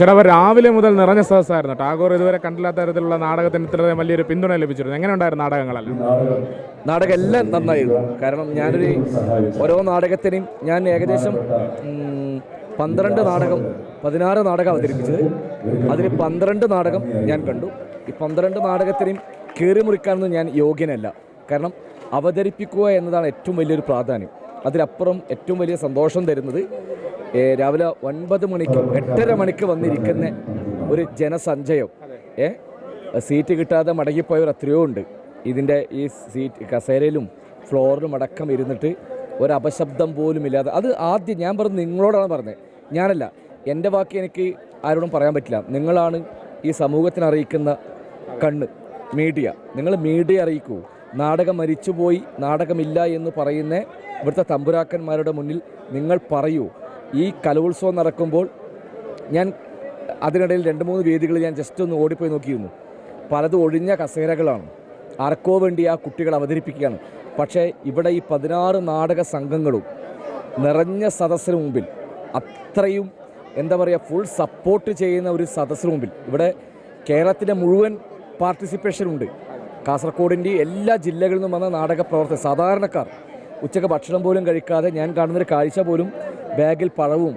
ചേട്ടാ രാവിലെ മുതൽ നിറഞ്ഞ സദസ്സായിരുന്നു ടാഗോർ ഇതുവരെ കണ്ടില്ലാത്ത തരത്തിലുള്ള നാടകത്തിന് ഇത്രയും വലിയൊരു പിന്തുണ ലഭിച്ചിരുന്നു. എങ്ങനെ ഉണ്ടായിരുന്നു നാടകങ്ങളെല്ലാം? നാടകം എല്ലാം നന്നായിരുന്നു. കാരണം ഞാനൊരു ഓരോ നാടകത്തിനും ഞാൻ ഏകദേശം പന്ത്രണ്ട് നാടകം പതിനാറ് നാടകം അവതരിപ്പിച്ചത്. അതിൽ പന്ത്രണ്ട് നാടകം ഞാൻ കണ്ടു. ഈ പന്ത്രണ്ട് നാടകത്തിനും കയറി മുറിക്കാനൊന്നും ഞാൻ യോഗ്യനല്ല. കാരണം അവതരിപ്പിക്കുക എന്നതാണ് ഏറ്റവും വലിയൊരു പ്രാധാന്യം. അതിലപ്പുറം ഏറ്റവും വലിയ സന്തോഷം തരുന്നത് രാവിലെ ഒൻപത് മണിക്ക് എട്ടര മണിക്ക് വന്നിരിക്കുന്ന ഒരു ജനസഞ്ചയം. ഏ സീറ്റ് കിട്ടാതെ മടങ്ങിപ്പോയവർ എത്രയോ ഉണ്ട്. ഇതിന്റെ ഈ സീറ്റ് കസേരയിലും ഫ്ലോറിലും അടക്കം ഇരുന്നിട്ട് ഒരു അപശബ്ദം പോലും ഇല്ലാതെ. അത് ആദ്യം ഞാൻ പറഞ്ഞത് നിങ്ങളോടാണ് പറഞ്ഞത്. ഞാനല്ല എന്റെ വാക്ക് എനിക്ക് ആരോടും പറയാൻ പറ്റില്ല. നിങ്ങളാണ് ഈ സമൂഹത്തിന് അറിയിക്കുന്ന കണ്ണ് മീഡിയ. നിങ്ങൾ മീഡിയ അറിയിക്കൂ. നാടകം മരിച്ചുപോയി നാടകമില്ല എന്ന് പറയുന്ന ഇവിടുത്തെ തമ്പുരാക്കന്മാരുടെ മുന്നിൽ നിങ്ങൾ പറയൂ. ഈ കലോത്സവം നടക്കുമ്പോൾ ഞാൻ അതിനിടയിൽ രണ്ട് മൂന്ന് വേദികളിൽ ഞാൻ ജസ്റ്റ് ഒന്ന് ഓടിപ്പോയി നോക്കിയിരുന്നു. പലതും ഒഴിഞ്ഞ കസേരകളാണ്. ആർക്കോ വേണ്ടി ആ കുട്ടികൾ അവതരിപ്പിക്കുകയാണ്. പക്ഷേ ഇവിടെ ഈ പതിനാറ് നാടക സംഘങ്ങളും നിറഞ്ഞ സദസ്സിന് മുമ്പിൽ അത്രയും എന്താ പറയുക ഫുൾ സപ്പോർട്ട് ചെയ്യുന്ന ഒരു സദസ്സിന് മുമ്പിൽ. ഇവിടെ കേരളത്തിന്റെ മുഴുവൻ പാർട്ടിസിപ്പേഷൻ ഉണ്ട്. കാസർഗോഡിന്റെ എല്ലാ ജില്ലകളിൽ നിന്നും വന്ന നാടക പ്രവർത്തകർ സാധാരണക്കാർ. ഉച്ചയ്ക്ക് ഭക്ഷണം പോലും കഴിക്കാതെ ഞാൻ കാണുന്നൊരു കാഴ്ച പോലും ബാഗിൽ പഴവും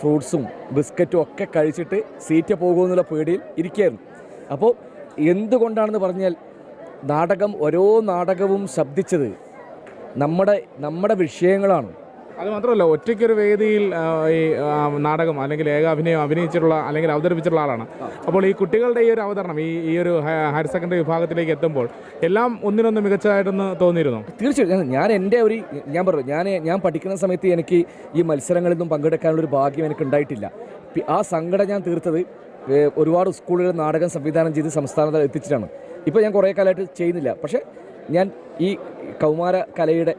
ഫ്രൂട്ട്സും ബിസ്ക്കറ്റും ഒക്കെ കഴിച്ചിട്ട് സീറ്റ് പോകുമെന്നുള്ള പേടിയിൽ ഇരിക്കുകയായിരുന്നു. അപ്പോൾ എന്തുകൊണ്ടാണെന്ന് പറഞ്ഞാൽ നാടകം ഓരോ നാടകവും ശബ്ദിച്ചത് നമ്മുടെ നമ്മുടെ വിഷയങ്ങളാണ്. അത് മാത്രമല്ല ഒറ്റയ്ക്കൊരു വേദിയിൽ ഈ നാടകം അല്ലെങ്കിൽ ഏകാഭിനയം അഭിനയിച്ചിട്ടുള്ള അല്ലെങ്കിൽ അവതരിപ്പിച്ചിട്ടുള്ള ആളാണ്. അപ്പോൾ ഈ കുട്ടികളുടെ ഈ ഒരു അവതരണം ഈ ഈ ഒരു ഹയർ സെക്കൻഡറി വിഭാഗത്തിലേക്ക് എത്തുമ്പോൾ എല്ലാം ഒന്നിനൊന്ന് മികച്ചതായിട്ടൊന്ന് തോന്നിയിരുന്നു? തീർച്ചയായിട്ടും ഞാൻ- എന്റെ ഒരു ഞാൻ പറഞ്ഞു ഞാൻ ഞാൻ പഠിക്കുന്ന സമയത്ത് എനിക്ക് ഈ മത്സരങ്ങളിലൊന്നും പങ്കെടുക്കാനുള്ള ഒരു ഭാഗ്യം എനിക്ക് ഉണ്ടായിട്ടില്ല. ആ സങ്കടം ഞാൻ തീർത്തത് ഒരുപാട് സ്കൂളുകൾ നാടകം സംവിധാനം ചെയ്ത് സംസ്ഥാനത്ത് എത്തിച്ചിട്ടാണ്. ഇപ്പോൾ ഞാൻ കുറേ കാലമായിട്ട് ചെയ്യുന്നില്ല. പക്ഷേ ഞാൻ ഈ കൗമാര കലയുടെ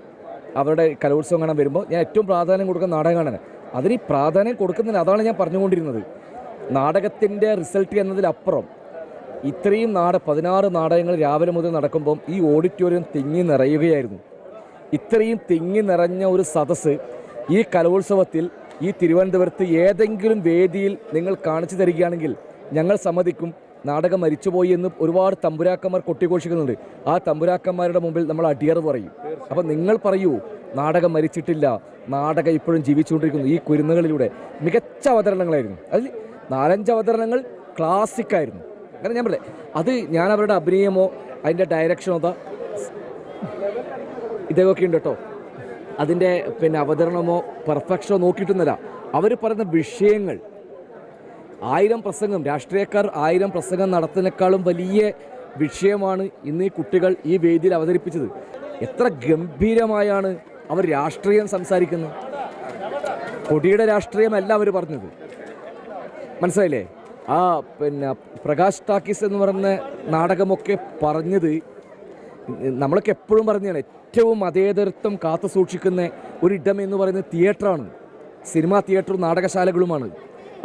അവരുടെ കലോത്സവം കാണാൻ വരുമ്പോൾ ഞാൻ ഏറ്റവും പ്രാധാന്യം കൊടുക്കുന്ന നാടകമാണ്. അതിന് പ്രാധാന്യം കൊടുക്കുന്നതിന് അതാണ് ഞാൻ പറഞ്ഞുകൊണ്ടിരുന്നത്. നാടകത്തിന്റെ റിസൾട്ട് എന്നതിലപ്പുറം ഇത്രയും നാട പതിനാറ് നാടകങ്ങൾ രാവിലെ മുതൽ നടക്കുമ്പം ഈ ഓഡിറ്റോറിയം തിങ്ങി നിറയുകയായിരുന്നു. ഇത്രയും തിങ്ങി നിറഞ്ഞ ഒരു സദസ്സ് ഈ കലോത്സവത്തിൽ ഈ തിരുവനന്തപുരത്ത് ഏതെങ്കിലും വേദിയിൽ നിങ്ങൾ കാണിച്ചു തരികയാണെങ്കിൽ ഞങ്ങൾ സമ്മതിക്കും. നാടകം മരിച്ചുപോയി എന്ന് ഒരുപാട് തമ്പുരാക്കന്മാർ കൊട്ടിഘോഷിക്കുന്നുണ്ട്. ആ തമ്പുരാക്കന്മാരുടെ മുമ്പിൽ നമ്മൾ അടിയർ പറയും. അപ്പം നിങ്ങൾ പറയൂ നാടകം മരിച്ചിട്ടില്ല നാടകം ഇപ്പോഴും ജീവിച്ചുകൊണ്ടിരിക്കുന്നു ഈ കുരുന്നുകളിലൂടെ. മികച്ച അവതരണങ്ങളായിരുന്നു. അതിൽ നാലഞ്ച് അവതരണങ്ങൾ ക്ലാസിക്കായിരുന്നു. അങ്ങനെ ഞാൻ പറയാം. അത് ഞാൻ അവരുടെ അഭിനയമോ അതിന്റെ ഡയറക്ഷനോ അതാ ഇതൊക്കെ ഉണ്ട് കേട്ടോ. അതിന്റെ പിന്നെ അവതരണമോ പെർഫെക്ഷനോ നോക്കിയിട്ടൊന്നുമല്ല. അവർ പറയുന്ന വിഷയങ്ങൾ ആയിരം പ്രസംഗം രാഷ്ട്രീയക്കാർ ആയിരം പ്രസംഗം നടത്തുന്നതിനേക്കാളും വലിയ വിഷയമാണ് ഇന്ന് ഈ കുട്ടികൾ ഈ വേദിയിൽ അവതരിപ്പിച്ചത്. എത്ര ഗംഭീരമായാണ് അവർ രാഷ്ട്രീയം സംസാരിക്കുന്നത്. കൊടിയുടെ രാഷ്ട്രീയമല്ല അവർ പറഞ്ഞത്. മനസ്സിലായില്ലേ? ആ പിന്നെ പ്രകാശ് ടാക്കീസ് എന്ന് പറയുന്ന നാടകമൊക്കെ പറഞ്ഞത് നമ്മളൊക്കെ എപ്പോഴും പറഞ്ഞതാണ് ഏറ്റവും മതേതരത്വം കാത്തു സൂക്ഷിക്കുന്ന ഒരിടം എന്ന് പറയുന്നത് തിയേറ്ററാണ്. സിനിമാ തിയേറ്ററും നാടകശാലകളുമാണ്.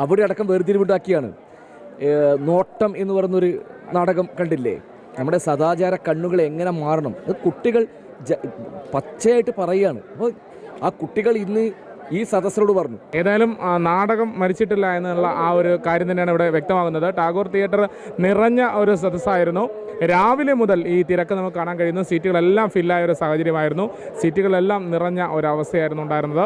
അവിടെ അടക്കം വേർതിരിവുണ്ടാക്കിയാണ്. നോട്ടം എന്ന് പറയുന്നൊരു നാടകം കണ്ടില്ലേ? നമ്മുടെ സദാചാര കണ്ണുകൾ എങ്ങനെ മാറണം? അത് കുട്ടികൾ പച്ചയായിട്ട് പറയുകയാണ്. അപ്പോൾ ആ കുട്ടികൾ ഇന്ന് ഈ സദസ്സിനോട് പറഞ്ഞു. ഏതായാലും നാടകം മരിച്ചിട്ടില്ല എന്നുള്ള ആ ഒരു കാര്യം തന്നെയാണ് ഇവിടെ വ്യക്തമാകുന്നത്. ടാഗോർ തിയേറ്റർ നിറഞ്ഞ ഒരു സദസ്സായിരുന്നു. രാവിലെ മുതൽ ഈ തിരക്ക് നമുക്ക് കാണാൻ കഴിയുന്നു. സീറ്റുകളെല്ലാം ഫില്ലായ ഒരു സാഹചര്യമായിരുന്നു. സീറ്റുകളെല്ലാം നിറഞ്ഞ ഒരവസ്ഥയായിരുന്നു ഉണ്ടായിരുന്നത്.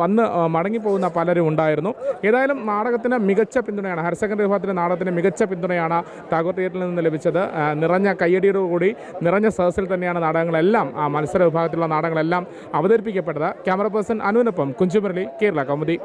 വന്ന് മടങ്ങിപ്പോകുന്ന പലരും ഉണ്ടായിരുന്നു. ഏതായാലും നാടകത്തിന് മികച്ച പിന്തുണയാണ് ഹയർ സെക്കൻഡറി വിഭാഗത്തിന്റെ നാടകത്തിന് മികച്ച പിന്തുണയാണ് ടാഗോർ തിയേറ്ററിൽ നിന്ന് ലഭിച്ചത്. നിറഞ്ഞ കയ്യടിയോടുകൂടി നിറഞ്ഞ സദസ്സിൽ തന്നെയാണ് നാടകങ്ങളെല്ലാം മത്സര വിഭാഗത്തിലുള്ള നാടകങ്ങളെല്ലാം അവതരിപ്പിക്കപ്പെട്ടത്. ക്യാമറ പേഴ്സൺ അനുവിനൊപ്പം കുഞ്ചുമുരളി കേരള കൗമുദി.